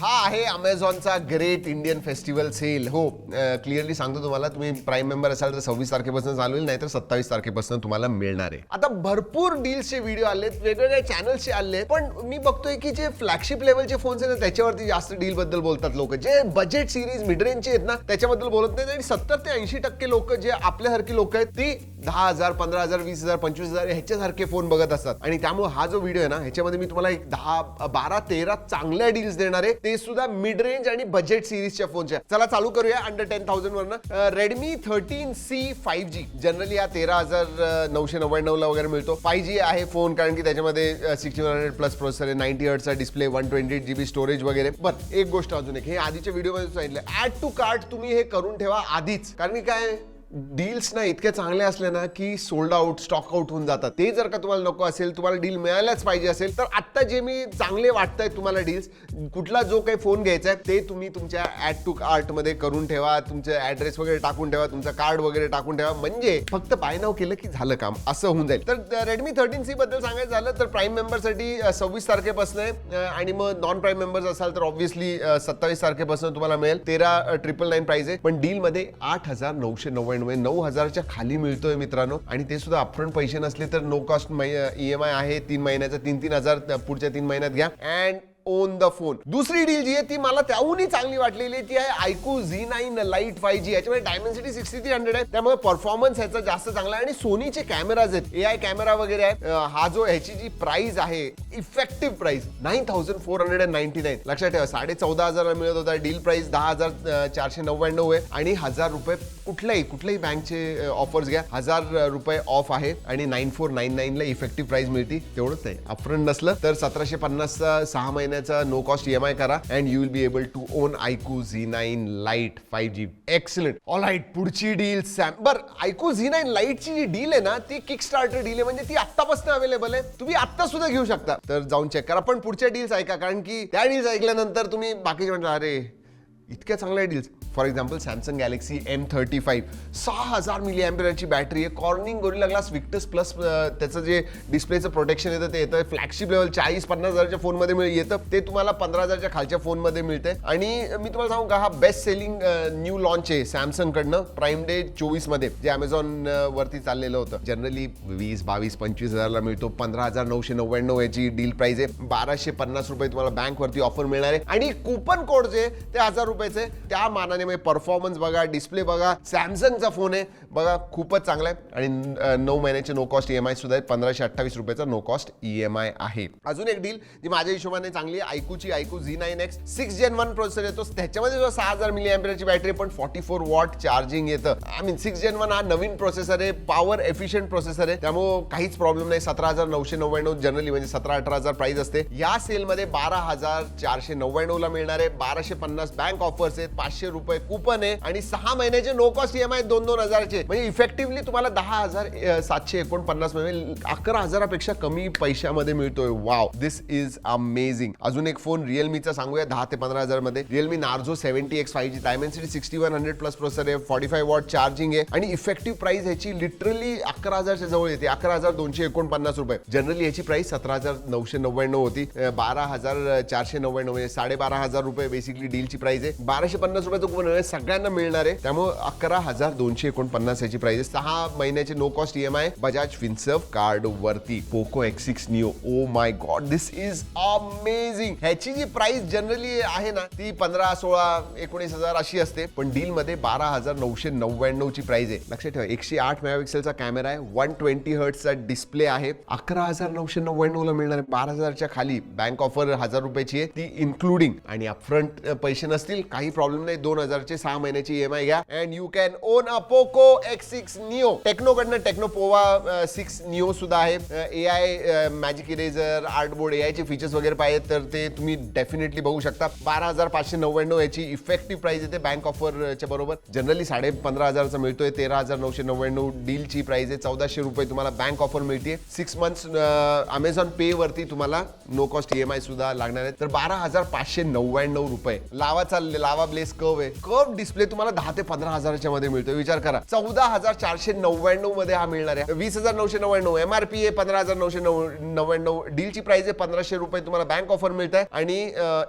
हा आहे अमेझॉनचा ग्रेट इंडियन फेस्टिवल सेल हो क्लिअरली सांगतो तुम्हाला तुम्ही प्राईम मेंबर असाल तर सव्वीस तारखेपासून चालू होईल नाहीतर सत्तावीस तारखेपासून तुम्हाला मिळणार आहे. आता भरपूर डील्सचे व्हिडिओ आलेत वेगवेगळ्या चॅनल्सचे आले पण मी बघतोय की जे फ्लॅगशिप लेवलचे फोन्स आहेत ना, त्याच्यावरती जास्त डील बद्दल बोलतात लोक. जे बजेट सिरीज मिड रेंजचे आहेत ना त्याच्याबद्दल बोलत नाही आणि सत्तर ते ऐंशी टक्के लोक जे आपल्यासारखी लोक आहेत ती दहा हजार पंधरा हजार वीस हजार पंचवीस हजार ह्याच्यासारखे फोन बघत असतात. आणि त्यामुळे हा जो व्हिडिओ आहे ना ह्याच्यामध्ये मी तुम्हाला एक दहा बारा तेरा चांगल्या डील्स देणार आहे. ते सुद्धा मिड रेंज आणि बजेट सिरीजच्या फोनच्या चला चालू करूया अंडर टेन थाउजंड वरनं. Redmi thirteen C five G generally हा तेरा हजार नऊशे नव्याण्णव ला वगैरे मिळतो. फाय जी आहे फोन कारण की त्याच्यामध्ये sixty one hundred plus processor आहे ninety हर्टचा display one twenty eight GB storage वगैरे. बट एक गोष्ट अजून एक. हे आधीच्या व्हिडिओमध्ये सांगितलं. ऍड टू कार्ट तुम्ही हे करून ठेवा आधीच. कारण की काय? डील्स ना इतक्या चांगल्या असल्या ना की सोल्ड आउट स्टॉक आउट होऊन जातात. ते जर का तुम्हाला नको असेल तुम्हाला डील मिळायलाच पाहिजे असेल तर आत्ता जे मी चांगले वाटत आहेत तुम्हाला डील्स कुठला जो काही फोन घ्यायचा आहे ते तुम्ही तुमच्या ॲड टू आर्टमध्ये करून ठेवा तुमचे ॲड्रेस वगैरे टाकून ठेवा तुमचं कार्ड वगैरे टाकून ठेवा. म्हणजे फक्त बाय नाव केलं की झालं काम असं होऊन जाईल. तर रेडमी थर्टीन सी बद्दल सांगायचं झालं तर प्राईम मेंबरसाठी सव्वीस तारखेपासून आहे आणि मग नॉन प्राईम मेंबर्स असाल तर ऑब्व्हियसली सत्तावीस तारखेपासून तुम्हाला मिळेल. तेरा ट्रिपल नाईन प्राईज आहे पण डीलमध्ये आठ हजार नऊशे नव्याण्णव आहे. नऊ हजारच्या खाली मिळतोय मित्रांनो आणि ते सुद्धा अपफ्रंट पैसे नसले तर no cost E M I आहे तीन महिन्याचा तीन तीन हजार पुढच्या तीन महिन्यात घ्या अँड ओन द फोन दुसरी डील जी आहे ती मला त्याहूनही चांगली वाटलेली ती आहे iQOO Z nine lite five G याच्यामध्ये डायमेन्सिटी सिक्स्टी थ्री हंड्रेड आहे. त्यामुळे परफॉर्मन्स ह्याचा जास्त चांगला आहे. आणि सोनीचे कॅमेराज आहेत. ए आय कॅमेरा वगैरे आहे. हा जो ह्याची जी प्राइस आहे effective price nine thousand four hundred and ninety nine लक्षात ठेवा साडे चौदा हजारला मिळत होता. डील प्राइस दहा हजार चारशे नव्याण्णव आहे. आणि हजार रुपये कुठल्याही कुठल्याही बँकचे ऑफर्स घ्या. हजार रुपये ऑफ आहे. आणि नाईन फोर नाईन नाईनला इफेक्टिव्ह प्राइस मिळते. तेवढंच आहे. अपफ्रंट नसलं तर सतराशे पन्नासचा सहा महिन्याचा no cost E M I करा and you will be able to own iQOO Z nine lite five G excellent all right पुढची डील सॅम बर आयकू झी नाईन लाईटची जी डील आहे ना ती किक स्टार्टर डील आहे. म्हणजे ती आत्तापासून अवेलेबल आहे. तुम्ही आत्ता सुद्धा घेऊ शकता. तर जाऊन चेक करा. पण पुढच्या डील्स ऐका कारण की त्या डील्स ऐकल्यानंतर तुम्ही बाकीचे म्हटलं अरे इतक्या चांगल्या deals for example Samsung Galaxy M thirty five सहा हजार मिली अँपियरची बॅटरी आहे Corning Gorilla Glass Victus plus त्याचं जे डिस्प्लेचं प्रोटेक्शन येतं ते येतं. फ्लॅगशिप लेवल चाळीस पन्नास हजारच्या फोनमध्ये मिळ येतं. ते तुम्हाला पंधरा हजारच्या खालच्या फोनमध्ये मिळते आणि मी तुम्हाला सांगू का हा बेस्ट सेलिंग न्यू लॉन्च आहे सॅमसंगकडनं प्राईम डे चोवीसमध्ये जे अमेझॉन वरती चाललेलं होतं. जनरली वीस बावीस पंचवीस हजारला मिळतो. पंधरा हजार नऊशे नव्याण्णव याची डील प्राईज आहे. बाराशे पन्नास रुपये तुम्हाला बँकवरती ऑफर मिळणार आहे. आणि कुपन कोड जे ते हजार रुपये रुपयाचे. त्या मानाने म्हणजे परफॉर्मन्स बघा डिस्प्ले बघा सॅमसंगचा फोन आहे. बघा खूपच चांगला आहे. आणि नऊ महिन्याचे no cost E M I सुद्धा आहे. पंधराशे अठ्ठावीस रुपयाचा no cost E M I आहे. अजून एक डील जी माझ्या हिशोबाने चांगली आहे. आयकूची iQOO Z nine X six gen one processor येतो. त्याच्यामध्ये जो सहा हजार मिली एमपीची बॅटरी पण फॉर्टी फोर वॉट चार्जिंग येतं. I mean six gen one हा नवीन प्रोसेसर आहे. पॉवर एफिशियंट प्रोसेसर आहे. त्यामुळे काहीच प्रॉब्लेम नाही. सतरा हजार नऊशे नव्याण्णव जनरली म्हणजे सतरा अठरा हजार प्राइस असते. या सेलमध्ये बारा हजार चारशे नव्याण्णव ला मिळणार आहे. बाराशे पन्नास बँक ऑफर्स आहेत पाचशे रुपये कुपन आहे आणि सहा महिन्याचे no cost E M I दोन दोन हजारचे. म्हणजे इफेक्टिव्हली तुम्हाला दहा हजार सातशे एकोणपन्नास म्हणजे अकरा हजारापेक्षा कमी पैशामध्ये मिळतोय. वाव दिस इज अमेझिंग अजून एक फोन रिअलमीचा सांगूया दहा ते पंधरा हजारमध्ये Realme Narzo seventy X five G Dimensity sixty one hundred plus processor आहे फॉर्टी फाय वॉट चार्जिंग आहे आणि इफेक्टिव्ह प्राइस ह्याची लिटरली अकरा हजारच्या जवळ येते अकरा हजार दोनशे एकोणपन्नास रुपये. जनरली याची प्राइस सतरा हजार नऊशे नव्याण्णव होती बारा हजार चारशे नव्याण्णव म्हणजे साडेबारा हजार रुपये बेसिकली डीलची प्राइस आहे. बाराशे पन्नास रुपयाचं कुपन आहे, सगळ्यांना मिळणार आहे. त्यामुळे अकरा हजार दोनशे एकोणपन्नास याची प्राइस आहे. सहा महिन्याचे no cost E M I Bajaj Finserv card वरती Poco X six Neo oh my god this is amazing ह्याची जी प्राइस जनरली आहे ना ती पंधरा सोळा एकोणीस हजार अशी असते. पण डील मध्ये बारा हजार नऊशे नव्याण्णव ची प्राइस आहे. लक्षात ठेवा एकशे आठ मेगापिक्सेलचा कॅमेरा आहे. वन ट्वेंटी हर्टचा डिस्प्ले आहे. अकरा हजार नऊशे नव्याण्णव ला मिळणार आहे. बारा हजारच्या खाली बँक ऑफर हजार रुपयाची आहे. ती इन्क्लुडिंग आणि अपफ्रंट पैसे नसतील काही प्रॉब्लेम नाही. दोन हजारचे सहा महिन्याची ई एम आय घ्या. And you can own a Poco X six Neo टेक्नोकडनं Tecno Pova six Neo सुद्धा आहे. A I magic eraser artboard A आयचे फीचर्स वगैरे पाहिजे तर ते तुम्ही डेफिनेटली बघू शकता. बारा हजार पाचशे नव्याण्णव याची इफेक्टिव्ह प्राइस येते बँक ऑफरच्या बरोबर. जनरली साडे पंधरा हजारचा मिळतोय तेरा हजार नऊशे नव्याण्णव डीलची प्राइस आहे. चौदाशे रुपये तुम्हाला बँक ऑफर मिळते सिक्स मंथ्स अमेझॉन पे वरती तुम्हाला no cost E M I सुद्धा लागणार आहे. तर बारा हजार पाचशे नव्याण्णव रुपये. लावा चालले लावा ब्लेस कर्व आहे. कर्व डिस्प्ले तुम्हाला दहा ते पंधरा हजाराच्या मध्ये मिळतो विचार करा. चौदा हजार चारशे नव्याण्णवमध्ये हा मिळणार आहे. वीस हजार नऊशे नव्याण्णव. पी आहे पंधरा हजार नऊशे नव्याण्णव. डीलची प्राइस आहे पंधराशे रुपये तुम्हाला बँक ऑफर मिळत आहे आणि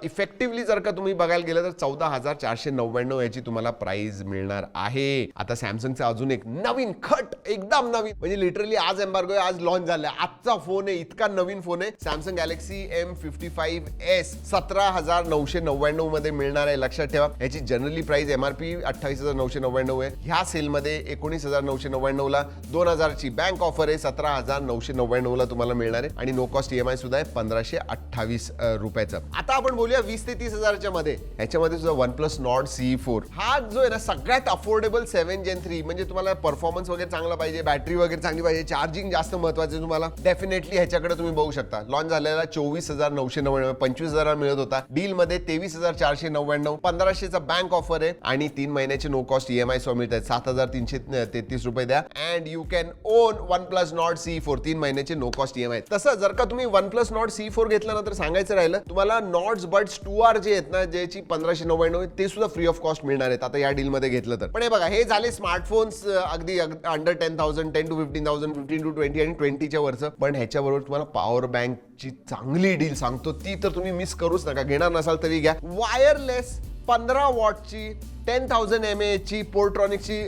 इफेक्टिव्हली जर का तुम्ही बघायला गेलं तर चौदा हजार चारशे नव्याण्णव याची तुम्हाला प्राइस मिळणार आहे. आता सॅमसंगचा अजून एक नवीन खट एकदम नवीन. म्हणजे लिटरली आज एम्बार्गो आज लॉन्च झालाय आजचा फोन आहे इतका नवीन फोन आहे. Samsung Galaxy M fifty five S सतरा हजार नऊशे नव्याण्णवमध्ये मिळणार आहे लक्षात ठेवा. याची जनरली प्राइस पी अठ्ठावीस हजार नऊशे नव्याण्णव आहे. ह्या सेलमध्ये एकोणीस हजार नऊशे नव्याण्णवला दोन हजारची बँक ऑफर आहे. सतरा हजार नऊशे नव्याण्णवला तुम्हाला मिळणार आहे. आणि नो कॉस्ट ईएमआय सुद्धा आहे पंधराशे अठ्ठावीस रुपयाचं. आता आपण बोलूया वीस ते तीस हजारच्या मध्ये. ह्याच्यामध्ये सुद्धा OnePlus Nord C four हा जो आहे ना सगळ्यात अफोर्डेबल सेव्हन जेन थ्री म्हणजे तुम्हाला परफॉर्मन्स वगैरे चांगला पाहिजे बॅटरी वगैरे चांगली पाहिजे चार्जिंग जास्त महत्त्वाचे तुम्हाला. डेफिनेटली ह्याच्याकडे तुम्ही बघू शकता. लॉन्च झालेला चोवीस हजार नऊशे नव्याण्णव पंचवीस हजार मिळत होता. डील मध्ये तेवीस हजार चारशे नव्याण्णव. पंधराशेचा बँक ऑफर आहे. आणि तीन महिन्याचे नो कॉस्ट ईएमआय सो मिळत आहेत सात हजार तीनशे तेहतीस रुपये द्या. And you can own OnePlus Nord C four तीन महिन्याचे नो कॉस्ट ईएमआय तसं जर का तुम्ही OnePlus Nord C four घेतला ना तर सांगायचं राहिलं तुम्हाला knots buds to R J आहेत ना ज्याची पंधराशे नव्याण्णव ते सुद्धा फ्री ऑफ कॉस्ट मिळणार आहेत. आता या डीलमध्ये घेतलं तर. पण हे बघा हे झाले स्मार्टफोन्स अगदी under ten thousand ten to fifteen thousand fifteen to twenty आणि ट्वेंटीच्या वरचं. पण ह्याच्याबरोबर तुम्हाला पॉवर बँकची चांगली डील सांगतो. ती तर तुम्ही मिस करूच नका. घेणार नसाल तरी घ्या. वायरलेस पंधरा वॉटची टेन थाउजंड एम एची पोर्ट्रॉनिकची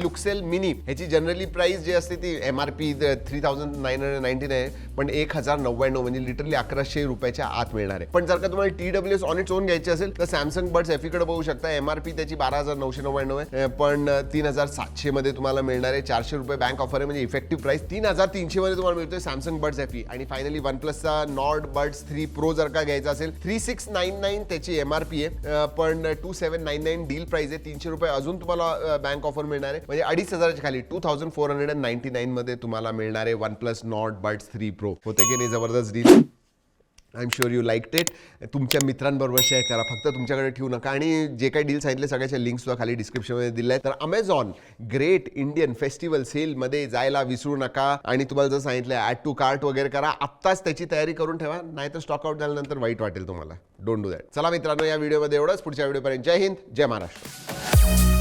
लुक्सेल मिनी ह्याची जनरली प्राईस जी असते ती M R P three thousand nine hundred nineteen आहे पण एक हजार नव्याण्णव म्हणजे लिटरली अकराशे रुपयाच्या आत मिळणार आहे. पण जर का तुम्हाला T W S on its own घ्यायची असेल तर सॅमसंग बर्ड्स एफीकडे बघू शकता एमआरपी त्याची बारा हजार नऊशे नव्याण्णव आहे. पण तीन हजार सातशे मध्ये तुम्हाला मिळणार आहे. चारशे रुपये बँक ऑफर आहे म्हणजे इफेक्टिव्ह प्राइस तीन हजार तीनशे मध्ये तुम्हाला मिळतोय सॅमसंग बर्ड्स एफी आणि फायनली वन प्लसचा नॉट बर्ड्स थ्री प्रो जर का घ्यायचा असेल थ्री सिक्स नाईन नाईन त्याची एम आर पी आहे. पण two seven nine nine deal price आहे तीनशे रुपये अजून तुम्हाला बँक ऑफर मिळणार आहे. म्हणजे अडीच हजाराच्या खाली two thousand four hundred and ninety nine मध्ये तुम्हाला मिळणार आहे OnePlus Nord Buds three pro होते की नाही जबरदस्त deal I'm sure you like it तुमच्या मित्रांबरोबर शेअर करा. फक्त तुमच्याकडे ठेवू नका. आणि जे काही डील सांगितले सगळ्याच्या लिंकसुद्धा खाली डिस्क्रिप्शनमध्ये दिले आहेत. तर अमेझॉन ग्रेट इंडियन फेस्टिवल सेलमध्ये जायला विसरू नका. आणि तुम्हाला जर सांगितलं ॲड टू कार्ट वगैरे करा. आत्ताच त्याची तयारी करून ठेवा. नाहीतर स्टॉकआउट झाल्यानंतर वाईट वाटेल तुम्हाला. डोंट डू दॅट चला मित्रांनो या व्हिडिओमध्ये एवढंच. पुढच्या व्हिडिओपर्यंत जय हिंद. जय महाराष्ट्र.